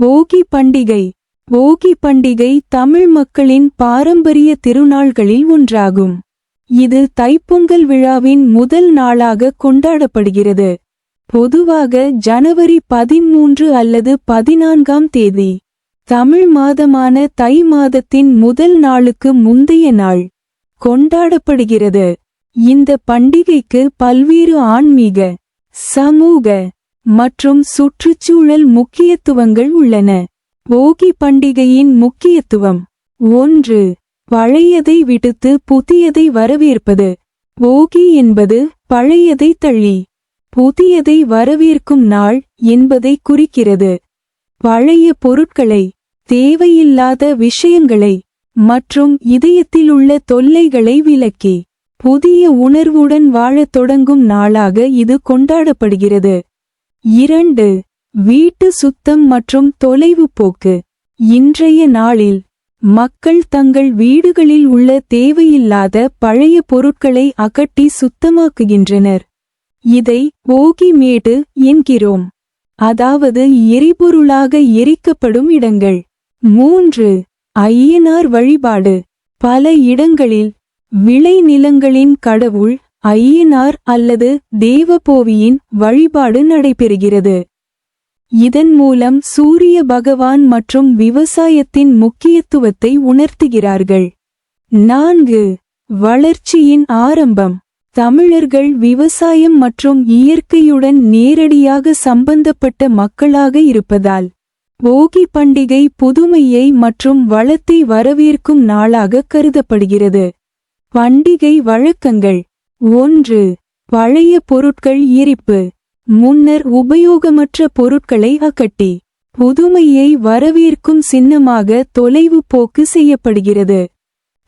ஓகி பண்டிகை. ஓகி பண்டிகை தமிழ் மக்களின் பாரம்பரிய திருநாள்களில் ஒன்றாகும். இது தைப்பொங்கல் விழாவின் முதல் நாளாக கொண்டாடப்படுகிறது. பொதுவாக ஜனவரி பதிமூன்று அல்லது பதினான்காம் தேதி. தமிழ் மாதமான தை மாதத்தின் முதல் நாளுக்கு முந்தைய நாள். கொண்டாடப்படுகிறது. இந்த பண்டிகைக்கு பல்வேறு ஆன்மீக சமூக மற்றும் சுற்றுச்சூழல் முக்கியத்துவங்கள் உள்ளன. ஓகி பண்டிகையின் முக்கியத்துவம். ஒன்று பழையதை விடுத்து புதியதை வரவேற்பது. ஓகி என்பது பழையதை தள்ளி புதியதை வரவேற்கும் நாள் என்பதை குறிக்கிறது. பழைய பொருட்களை தேவையில்லாத விஷயங்களை மற்றும் இதயத்திலுள்ள தொல்லைகளை விலக்கி புதிய உணர்வுடன் வாழத் தொடங்கும் நாளாக இது கொண்டாடப்படுகிறது. இரண்டு வீட்டு சுத்தம் மற்றும் தொலைவு போக்கு. இன்றைய நாளில் மக்கள் தங்கள் வீடுகளில் உள்ள தேவையில்லாத பழைய பொருட்களை அகட்டி சுத்தமாக்குகின்றனர். இதை ஓகிமேடு என்கிறோம். அதாவது எரிபொருளாக எரிக்கப்படும் இடங்கள். மூன்று ஐயனார் வழிபாடு. பல இடங்களில் விளைநிலங்களின் கடவுள் ஐயனார் அல்லது தேவபோவியின் வழிபாடு நடைபெறுகிறது. இதன் மூலம் சூரிய பகவான் மற்றும் விவசாயத்தின் முக்கியத்துவத்தை உணர்த்துகிறார்கள். நான்கு வளர்ச்சியின் ஆரம்பம். தமிழர்கள் விவசாயம் மற்றும் இயற்கையுடன் நேரடியாக சம்பந்தப்பட்ட மக்களாக இருப்பதால் ஓகி பண்டிகை புதுமையை மற்றும் வளத்தை வரவேற்கும் நாளாக கருதப்படுகிறது. பண்டிகை வழக்கங்கள். ஒன்று பழைய பொருட்கள் எரிப்பு. முன்னர் உபயோகமற்ற பொருட்களை அகட்டி புதுமையை வரவேற்கும் சின்னமாக தொலைவு போக்கு செய்யப்படுகிறது.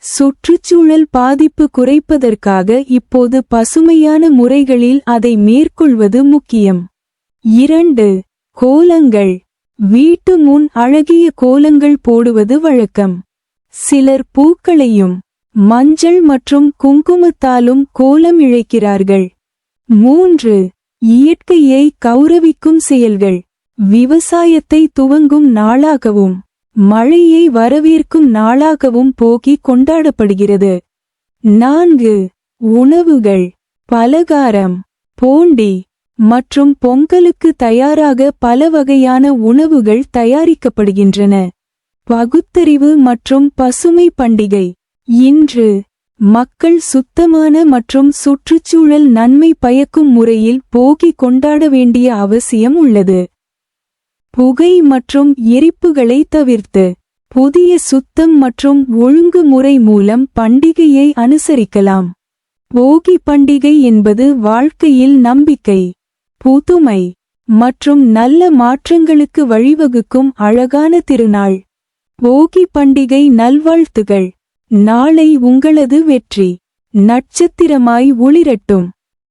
சுற்றுச்சூழல் பாதிப்பு குறைப்பதற்காக இப்போது பசுமையான முறைகளில் அதை மேற்கொள்வது முக்கியம். இரண்டு கோலங்கள். வீட்டு முன் அழகிய கோலங்கள் போடுவது வழக்கம். சிலர் பூக்களையும் மஞ்சள் மற்றும் குங்குமத்தாலும் கோலம் இழைக்கிறார்கள். மூன்று இயற்கையை கௌரவிக்கும் செயல்கள். விவசாயத்தை துவங்கும் நாளாகவும் மழையை வரவேற்கும் நாளாகவும் போகி கொண்டாடப்படுகிறது. நான்கு உணவுகள். பலகாரம் போண்டி மற்றும் பொங்கலுக்கு தயாராக பல வகையான உணவுகள் தயாரிக்கப்படுகின்றன. பகுத்தறிவு மற்றும் பசுமை பண்டிகை. இன்று மக்கள் சுத்தமான மற்றும் சுற்றுச்சூழல் நன்மை பயக்கும் முறையில் போகி கொண்டாட வேண்டிய அவசியம் உள்ளது. புகை மற்றும் எரிப்புகளை தவிர்த்து புதிய சுத்தம் மற்றும் ஒழுங்குமுறை மூலம் பண்டிகையை அனுசரிக்கலாம். போகி பண்டிகை என்பது வாழ்க்கையில் நம்பிக்கை புதுமை மற்றும் நல்ல மாற்றங்களுக்கு வழிவகுக்கும் அழகான திருநாள். போகி பண்டிகை நல்வாழ்த்துகள். நாளை உங்களது வெற்றி. நட்சத்திரமாய் ஒளிரட்டும்.